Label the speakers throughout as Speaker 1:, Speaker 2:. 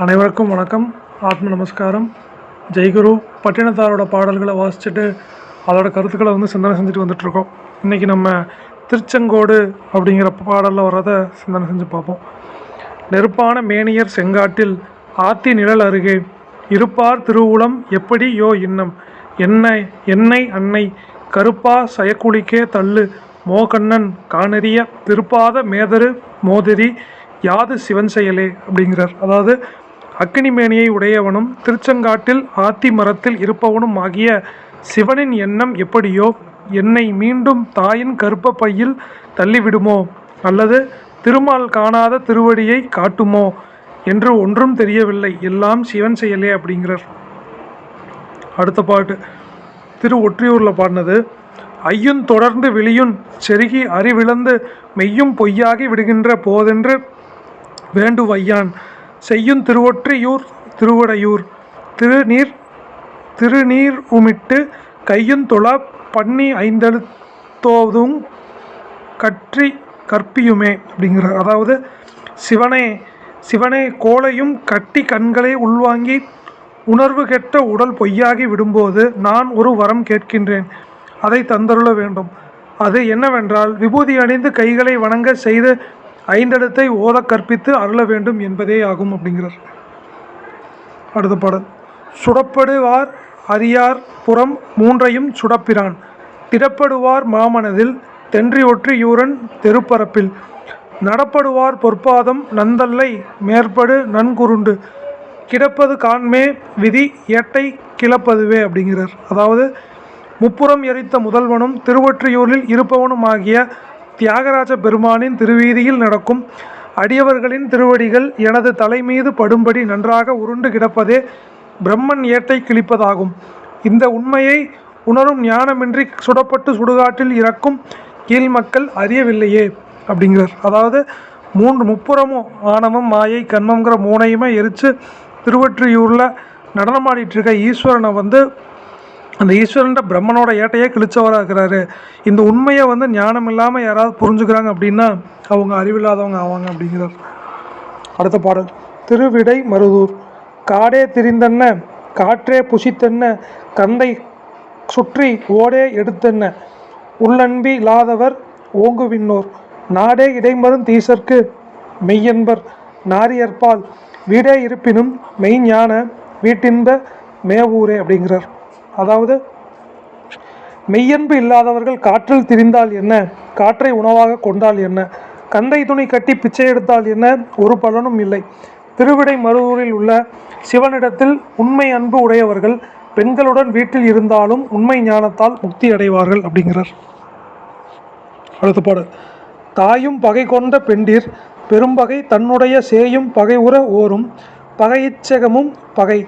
Speaker 1: அனைவருக்கும் வணக்கம். ஆத்ம நமஸ்காரம். ஜெய்குரு பட்டினத்தாரோட பாடல்களை வாசிச்சுட்டு அதோட கருத்துக்களை வந்து சிந்தனை செஞ்சுட்டு வந்துட்டுருக்கோம். இன்றைக்கி நம்ம திருச்செங்கோடு அப்படிங்கிற பாடலில் வர்றதை சிந்தனை செஞ்சு பார்ப்போம். நெருப்பான மேனியர் செங்காட்டில் ஆத்தி நிழல் அருகே இருப்பார் திருவுளம் எப்படி யோ இன்னம்? என்னை என்னை அன்னை கருப்பா சயக்குளிக்கே தள்ளு. மோகண்ணன் காணறிய திருப்பாத மேதரு மோதிரி யாது சிவன் செயலே அப்படிங்கிறார். அதாவது அக்னிமேனியை உடையவனும் திருச்செங்காட்டில் ஆத்தி மரத்தில் இருப்பவனும் ஆகிய சிவனின் எண்ணம் எப்படியோ என்னை மீண்டும் தாயின் கருப்ப பையில் தள்ளிவிடுமோ? அல்லது திருமால் காணாத திருவடியை காட்டுமோ? என்று ஒன்றும் தெரியவில்லை. எல்லாம் சிவன் செயலே அப்படிங்கிறார். அடுத்த பாட்டு. திரு ஒற்றியூரில் பாடினது ஐயுன் தொடர்ந்து விழியுன் செருகி அறிவிழந்து மெய்யும் பொய்யாகி விடுகின்ற போதென்று வேண்டுவையான். செய்யும் திருவொற்றியூர் திருவடையூர் திருநீர் திருநீர் உமிட்டு கையுன் தொழ பண்ணி ஐந்தெழுத்தோதும் கற்றி கற்பியுமே அப்படிங்கிறார். அதாவது சிவனே சிவனே கோலையும் கட்டி கண்களை உள்வாங்கி உணர்வு கெட்ட உடல் பொய்யாகி விடும்போது நான் ஒரு வரம் கேட்கின்றேன். அதை தந்தருள வேண்டும். அது என்னவென்றால் விபூதி அணிந்து கைகளை வணங்க செய்து ஐந்தெழுத்தை ஓத கற்பித்து அருள வேண்டும் என்பதே ஆகும் அப்படிங்கிறார். அடுத்த பாடல். சுடப்படுவார் அரியார் புறம் மூன்றையும் சுடப்பிரான். திடப்படுவார் மாமனதில் தென்றி ஒற்றி யூரன் தெருப்பரப்பில். நடப்படுவார் பொற்பாதம் நந்தல்லை மேற்படு நன்குருண்டு. கிடப்பது காண்மே விதி ஏட்டை கிளப்பதுவே அப்படிங்கிறார். அதாவது முப்புறம் எரித்த முதல்வனும் திருவொற்றியூரில் இருப்பவனும் ஆகிய தியாகராஜ பெருமானின் திருவீதியில் நடக்கும் அடியவர்களின் திருவடிகள் எனது தலைமீது படும்படி நன்றாக உருண்டு கிடப்பதே பிரம்மன் ஏட்டை கிழிப்பதாகும். இந்த உண்மையை உணரும் ஞானமின்றி சுடப்பட்டு சுடுகாட்டில் இறக்கும் கீழ் மக்கள் அறியவில்லையே அப்படிங்கிறார். அதாவது மூன்று முப்புறமும் ஆணவம் மாயை கண்மங்கிற மூணையுமே எரித்து திருவற்றியூரில் நடனமாடிட்டு இருக்க ஈஸ்வரனை வந்து அந்த ஈஸ்வரன்ற பிரம்மனோட ஏட்டையே கிழிச்சவராக இருக்கிறாரு. இந்த உண்மையை வந்து ஞானம் இல்லாமல் யாராவது புரிஞ்சுக்கிறாங்க அப்படின்னா அவங்க அறிவில்லாதவங்க ஆவாங்க அப்படிங்கிறார். அடுத்த பாடல். திருவிடை மருதூர். காடே திரிந்தென்ன காற்றே புசித்தென்ன கந்தை சுற்றி ஓடே எடுத்தென்ன உள்ளன்பி இல்லாதவர் ஓங்குவின்னோர் நாடே இடைமரும் தீசர்க்கு மெய்யன்பர் நாரியற்பால் வீடே இருப்பினும் மெய்ஞான வீட்டின்ப மேவூரே அப்படிங்கிறார். அதாவது மெய்யன்பு இல்லாதவர்கள் காற்றில் திரிந்தால் என்ன? காற்றை உணவாக கொண்டால் என்ன? கந்தை துணி கட்டி பிச்சை எடுத்தால் என்ன? ஒரு பலனும் இல்லை. திருவிடை மருதூரில் உள்ள சிவனிடத்தில் உண்மை அன்பு உடையவர்கள் பெண்களுடன் வீட்டில் இருந்தாலும் உண்மை ஞானத்தால் முக்தி அடைவார்கள் அப்படிங்கிறார். அடுத்த பாடல். தாயும் பகை கொண்ட பெண்டிர் பெரும்பகை தன்னுடைய சேயும் பகை உற ஓரும் பகையிச்சகமும் பகை.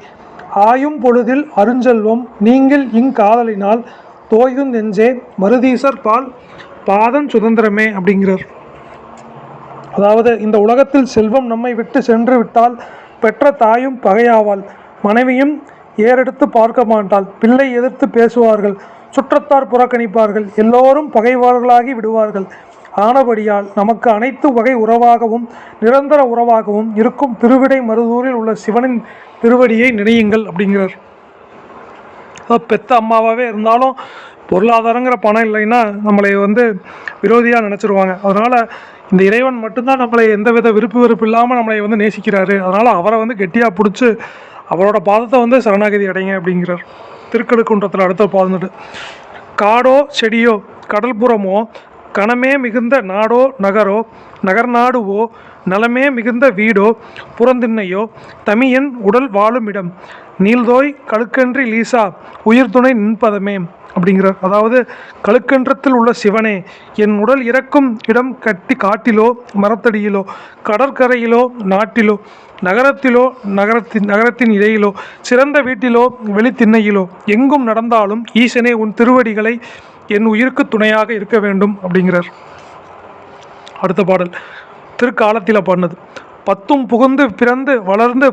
Speaker 1: ஆயும் பொழுதில் அருஞ்செல்வம் நீங்கள் இங்காதலினால் தோயும் நெஞ்சே மருதீசர் பால் பாதம் சுதந்திரமே அப்படிங்கிறார். அதாவது இந்த உலகத்தில் செல்வம் நம்மை விட்டு சென்று விட்டால் பெற்ற தாயும் பகையாவாள் மனைவியும் ஏறெடுத்து பார்க்க மாட்டாள் பிள்ளை எதிர்த்து பேசுவார்கள் சுற்றத்தார் புறக்கணிப்பார்கள் எல்லோரும் பகைவார்களாகி விடுவார்கள். ஆனபடியால் நமக்கு அனைத்து வகை உறவாகவும் நிரந்தர உறவாகவும் இருக்கும் திருவிடை மருதூரில் உள்ள சிவனின் திருவடியை நினையுங்கள் அப்படிங்கிறார். பெத்த அம்மாவாகவே இருந்தாலும் பொருளாதாரங்கிற பணம் இல்லைன்னா நம்மளை வந்து விரோதியாக நினச்சிருவாங்க. அதனால் இந்த இறைவன் மட்டும்தான் நம்மளை எந்தவித விருப்பு வெறுப்பு இல்லாமல் நம்மளை வந்து நேசிக்கிறாரு. அதனால் அவரை வந்து கெட்டியாக பிடிச்சி அவரோட பாதத்தை வந்து சரணாகதி அடைங்க அப்படிங்கிறார். திருக்கடுக்குன்றத்தில் அடுத்த பாதந்துட்டு காடோ செடியோ கடல்புறமோ கணமே மிகுந்த நாடோ நகரோ நகர்நாடுவோ நலமே மிகுந்த வீடோ புறந்திண்ணையோ தமியன் உடல் வாழும் இடம் நீள்தோய் கழுக்கன்றி லீசா உயிர் துணை நின்பதமே அப்படிங்கிறார். அதாவது கழுக்கன்றத்தில் உள்ள சிவனே என் உடல் இறக்கும் இடம் கட்டி காட்டிலோ மரத்தடியிலோ கடற்கரையிலோ நாட்டிலோ நகரத்திலோ நகரத்தின் நகரத்தின் இடையிலோ சிறந்த வீட்டிலோ வெளித்திண்ணையிலோ எங்கும் நடந்தாலும் ஈசனே உன் திருவடிகளை என் உயிருக்கு துணையாக இருக்க வேண்டும் அப்படிங்கிறார். அடுத்த பாடல். திருக்காலத்தில் பாடினது. பத்தும் புகுந்து பிறந்து வளர்ந்து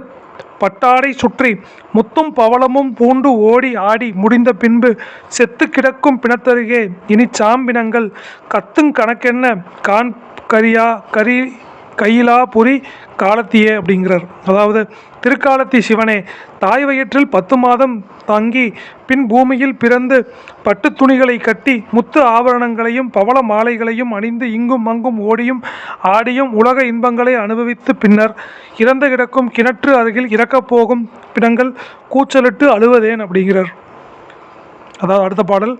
Speaker 1: பட்டாடை சுற்றி முத்தும் பவளமும் பூண்டு ஓடி ஆடி முடிந்த பின்பு செத்து கிடக்கும் பிணத்தருகே இனி சாம்பினங்கள். கத்துங் கணக்கென்ன கான் கரியா கரி கையிலா புரி காலத்தியே அப்படிங்கிறார். அதாவது திருக்காலத்தி சிவனே தாய் வயிற்றில் பத்து மாதம் தங்கி பின் பூமியில் பிறந்து பட்டு துணிகளை கட்டி முத்து ஆபரணங்களையும் பவள மாலைகளையும் அணிந்து இங்கும் அங்கும் ஓடியும் ஆடியும் உலக இன்பங்களை அனுபவித்து பின்னர் இறந்து கிடக்கும் கிணற்று அருகில் இறக்கப் போகும் பிணங்கள் கூச்சலிட்டு அழுவதேன் அப்படிங்கிறார். அதாவது அடுத்த பாடல்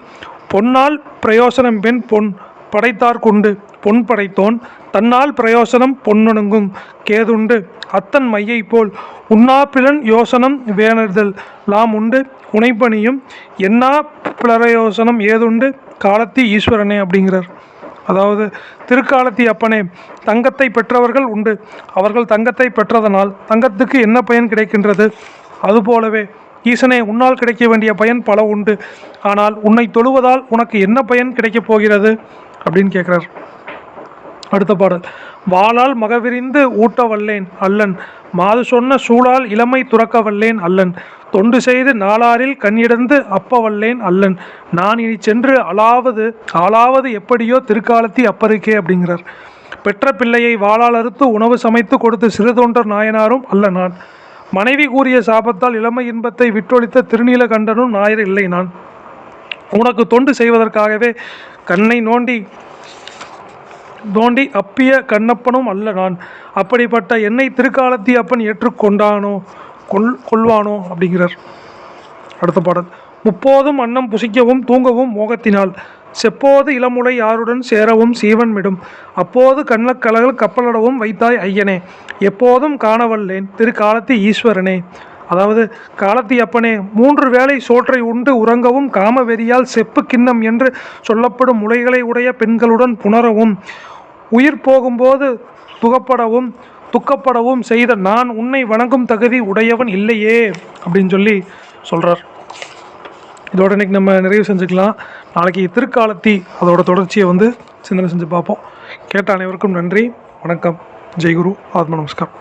Speaker 1: பொன்னால் பிரயோசனம் பெண் பொன் படைத்தார் கொண்டு பொன் படைத்தோன் தன்னால் பிரயோசனம் பொன்னொணுங்கும் கேதுண்டு. அத்தன் மையை போல் உண்ணாப்பிலன் யோசனம் வேணர்தல் லாம் உண்டு. உனைப்பணியும் என்னா பிரயோசனம் ஏதுண்டு. காலத்தி ஈஸ்வரனே அப்படிங்கிறார். அதாவது திருக்காலத்தி அப்பனே தங்கத்தை பெற்றவர்கள் உண்டு. அவர்கள் தங்கத்தை பெற்றதனால் தங்கத்துக்கு என்ன பயன் கிடைக்கின்றது? அதுபோலவே ஈசனே உன்னால் கிடைக்க வேண்டிய பயன் பல உண்டு. ஆனால் உன்னை தொழுவதால் உனக்கு என்ன பயன் கிடைக்கப் போகிறது? அப்படின்னு கேட்குறார் அடுத்த பாடல். வாளால் மகவிரிந்து ஊட்ட வல்லேன் அல்லன். மாது சொன்ன சூழால் இளமை துறக்க வல்லேன் அல்லன். தொண்டு செய்து நாளாரில் கண்ணிடந்து அப்ப வல்லேன் அல்லன். நான் இனி சென்று அலாவது ஆளாவது எப்படியோ திருக்காலத்தி அப்பருக்கே அப்படிங்கிறார். பெற்ற பிள்ளையை வாளால் அறுத்து உணவு சமைத்து கொடுத்து சிறுதொண்டர் நாயனாரும் அல்ல நான். மனைவி கூறிய சாபத்தால் இளமை இன்பத்தை விட்டொழித்த திருநீலகண்டனும் நாயர் இல்லை நான். உனக்கு தொண்டு செய்வதற்காகவே கண்ணை நோண்டி தோண்டி அப்பிய கண்ணப்பனும் அல்ல நான். அப்படிப்பட்ட என்னை திருக்காலத்தி அப்பன் ஏற்றுக்கொண்டானோ கொள் கொள்வானோ? அப்படிங்கிறார். அடுத்த பாடல். முப்போதும் அன்னம் புசிக்கவும் தூங்கவும் மோகத்தினால். செப்போது இளமுலை யாருடன் சேரவும் சீவன் விடும். அப்போது கண்ணக்கலகள் கப்பலடவும் வைத்தாய் ஐயனே. எப்போதும் காணவல்லேன் திருக்காலத்தி ஈஸ்வரனே. அதாவது காலத்தி அப்பனே மூன்று வேளை சோற்றை உண்டு உறங்கவும் காமவெறியால் செப்பு கிண்ணம் என்று சொல்லப்படும் முளைகளை உடைய பெண்களுடன் புணரவும் உயிர் போகும்போது துகப்படவும் துக்கப்படவும் செய்த நான் உன்னை வணங்கும் தகுதி உடையவன் இல்லையே அப்படின்னு சொல்லி சொல்கிறார் இதோட இன்னைக்கு நம்ம நிறைவு செஞ்சுக்கலாம். நாளைக்கு திருக்காலத்தி அதோட தொடர்ச்சியை வந்து சிந்தனை செஞ்சு பார்ப்போம். கேட்ட அனைவருக்கும் நன்றி. வணக்கம். ஜெய்குரு. ஆத்ம நமஸ்கார்